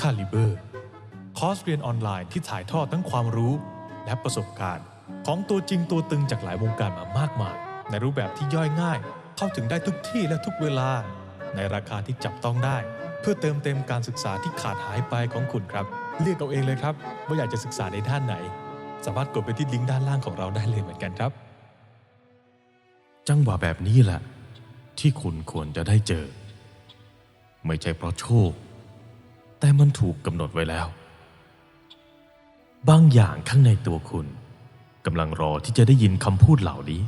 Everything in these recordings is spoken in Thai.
คาลิเบอร์ คอร์สเรียนออนไลน์ที่ถ่ายทอดทั้งความรู้ และประสบการณ์ ของตัวจริงตัวตึงจากหลายวงการมามากมาย ในรูปแบบที่ย่อยง่าย เข้าถึงได้ทุกที่และทุกเวลา ในราคาที่จับต้องได้ เพื่อเติมเต็มการศึกษาที่ขาดหายไปของคุณครับ เลือกเอาเองเลยครับว่าอยากจะศึกษาในด้านไหน สามารถกดไปที่ลิงก์ด้านล่างของเราได้เลยเหมือนกันครับ จังหวะแบบนี้แหละที่คุณควรจะได้เจอ ไม่ใช่เพราะโชค แต่มันถูกกำหนดไว้แล้ว บางอย่างข้างในตัวคุณกำลังรอที่จะได้ยินคำพูดเหล่านี้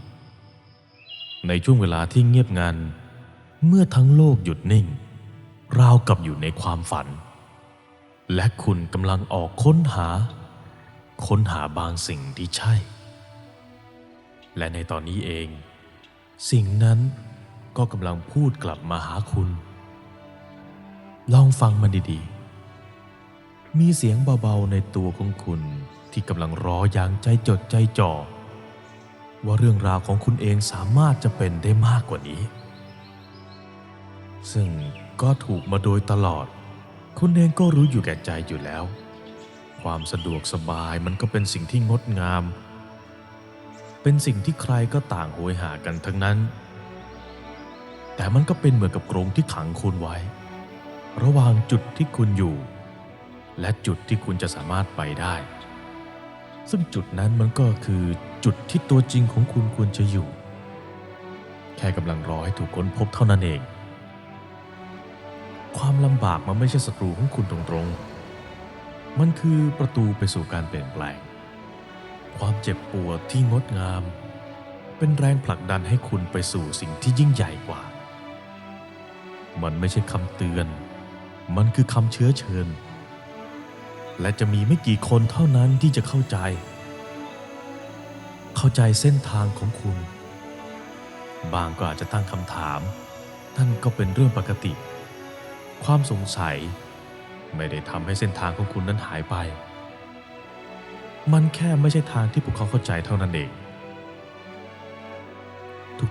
ในช่วงเวลาที่เงียบงัน เมื่อทั้งโลกหยุดนิ่ง ราวกับอยู่ในความฝัน และคุณกำลังออกค้นหา ค้นหาบางสิ่งที่ใช่ และในตอนนี้เอง สิ่งนั้นก็กำลังพูดกลับมาหาคุณ ลองฟังมันดีๆ มีเสียงเบาๆในตัวของคุณที่กำลังรออย่างใจจดใจจ่อ ว่าเรื่องราวของคุณเองสามารถจะเป็นได้มากกว่านี้ ซึ่งก็ถูกมาโดยตลอด คุณเองก็รู้อยู่แก่ใจอยู่แล้ว ความสะดวกสบายมันก็เป็นสิ่งที่งดงาม เป็นสิ่งที่ใครก็ต่างโหยหากันทั้งนั้น แต่มันก็เป็นเหมือนกับกรงที่ขังคุณไว้ ระหว่างจุดที่คุณอยู่ และจุดที่คุณจะสามารถไปได้ ซึ่งจุดนั้นมันก็คือจุดที่ตัวจริงของคุณควรจะอยู่ แค่กำลังรอให้ถูกค้นพบเท่านั้นเอง ความลำบากมันไม่ใช่ศัตรูของคุณตรงๆ มันคือประตูไปสู่การเปลี่ยนแปลง ความเจ็บปวดที่งดงาม เป็นแรงผลักดันให้คุณไปสู่สิ่งที่ยิ่งใหญ่กว่า มันไม่ใช่คำเตือน มันคือคำเชื้อเชิญ และจะมีไม่กี่คนเท่านั้นที่จะเข้าใจ เข้าใจเส้นทางของคุณ บางก็อาจจะตั้งคำถาม นั่นก็เป็นเรื่องปกติ ความสงสัย ไม่ได้ทำให้เส้นทางของคุณนั้นหายไป มันแค่ไม่ใช่ทางที่พวกเขาเข้าใจเท่านั้นเอง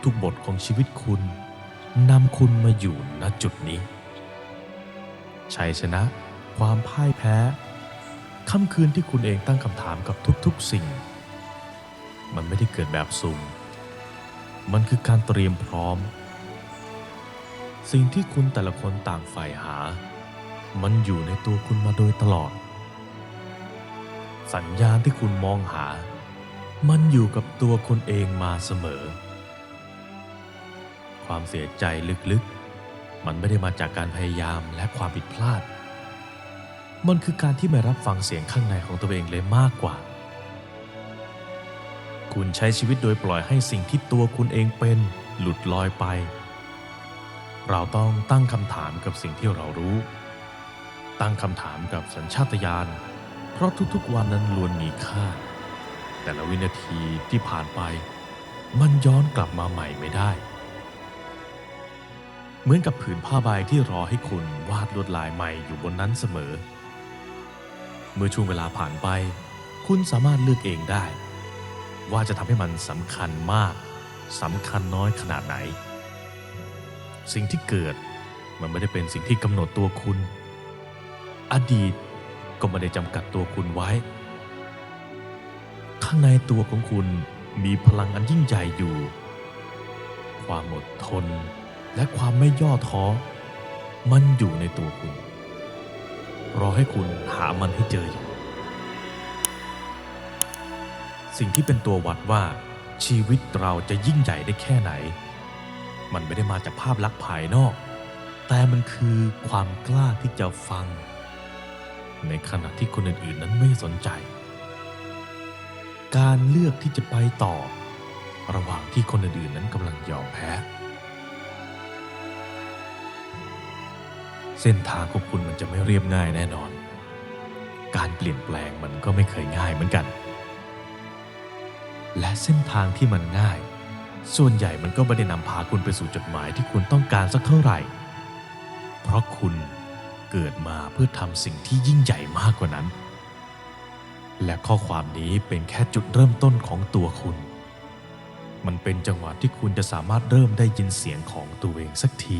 ทุกๆบทของชีวิตคุณนำคุณมาอยู่ณจุดนี้ ชัยชนะ ความพ่ายแพ้ ค่ำคืนที่คุณเองตั้งคำถามกับทุกๆสิ่ง มันไม่ได้เกิดแบบซุ่มมันคือการเตรียมพร้อม สิ่งที่คุณแต่ละคนต่างฝ่ายหา มันอยู่ในตัวคุณมาโดยตลอด สัญญาณที่คุณมองหา มันอยู่กับตัวคุณเองมาเสมอ ความเสียใจลึกๆ มันไม่ได้มาจากการพยายามและความผิดพลาด มันคือการที่ไม่รับฟังเสียงข้างในของตัวเองเลยมากกว่า คุณใช้ชีวิตโดยปล่อยให้สิ่งที่ตัวคุณเองเป็นหลุดลอยไป เราต้องตั้งคำถามกับสิ่งที่เรารู้ ตั้งคำถามกับสัญชาตญาณ เพราะทุกๆวันนั้นล้วนมีค่า แต่ละวินาทีที่ผ่านไป มันย้อนกลับมาใหม่ไม่ได้ เหมือนกับผืนผ้าใบที่รอให้คุณวาดลวดลายใหม่อยู่บนนั้นเสมอ เมื่อช่วงเวลาผ่านไป คุณสามารถเลือกเองได้ ว่าจะทำให้มันสำคัญมากสำคัญน้อยขนาดไหน สิ่งที่เกิดมันไม่ได้เป็นสิ่งที่กำหนดตัวคุณ อดีตก็ไม่ได้จำกัดตัวคุณไว้ ข้างในตัวของคุณมีพลังอันยิ่งใหญ่อยู่ ความอดทนและความไม่ย่อท้อ มันอยู่ในตัวคุณ รอให้คุณหามันให้เจออยู่ สิ่งที่เป็นตัววัดว่า ชีวิตเราจะยิ่งใหญ่ได้แค่ไหน มันไม่ได้มาจากภาพลักษณ์ภายนอก แต่มันคือความกล้าที่จะฟัง ในขณะที่คนอื่นๆนั้นไม่สนใจ การเลือกที่จะไปต่อ ระหว่างที่คนอื่นๆนั้นกำลังยอมแพ้ ส้นทางของคุณมันจะไม่เรียบง่ายแน่นอน การเปลี่ยนแปลงมันก็ไม่เคยง่ายเหมือนกัน และเส้นทางที่มันง่าย ส่วนใหญ่มันก็ไม่ได้นำพาคุณไปสู่จุดหมายที่คุณต้องการสักเท่าไหร่ เพราะคุณเกิดมาเพื่อทำสิ่งที่ยิ่งใหญ่มากกว่านั้น และข้อความนี้เป็นแค่จุดเริ่มต้นของตัวคุณ มันเป็นจังหวะที่คุณจะสามารถเริ่มได้ยินเสียงของตัวเองสักที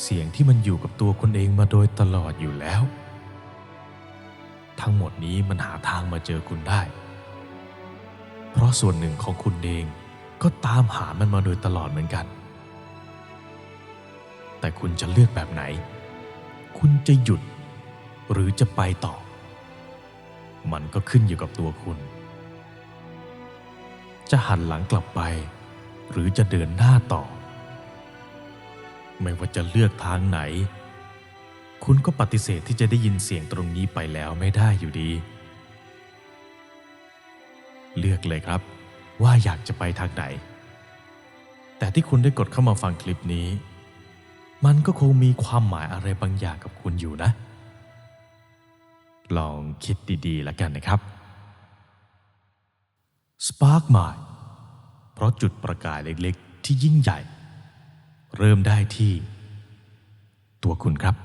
เสียงที่มันอยู่กับตัวคุณเองมาโดยตลอดอยู่แล้ว ทั้งหมดนี้มันหาทางมาเจอคุณได้ เพราะส่วนหนึ่งของคุณเองก็ตามหามันมาโดยตลอดเหมือนกัน แต่คุณจะเลือกแบบไหน คุณจะหยุด หรือจะไปต่อ มันก็ขึ้นอยู่กับตัวคุณ จะหันหลังกลับไป หรือจะเดินหน้าต่อ ไม่ว่าจะเลือกทางไหน คุณก็ปฏิเสธที่จะได้ยินเสียงตรงนี้ไปแล้วไม่ได้อยู่ดี เลือกเลยครับ ว่าอยากจะไปทางไหน แต่ที่คุณได้กดเข้ามาฟังคลิปนี้ มันก็คงมีความหมายอะไรบางอย่างกับคุณอยู่นะ ลองคิดดีๆแล้วกันนะครับ Spark Mind เพราะจุดประกายเล็กๆ ที่ยิ่งใหญ่ เริ่มได้ที่ตัวคุณครับ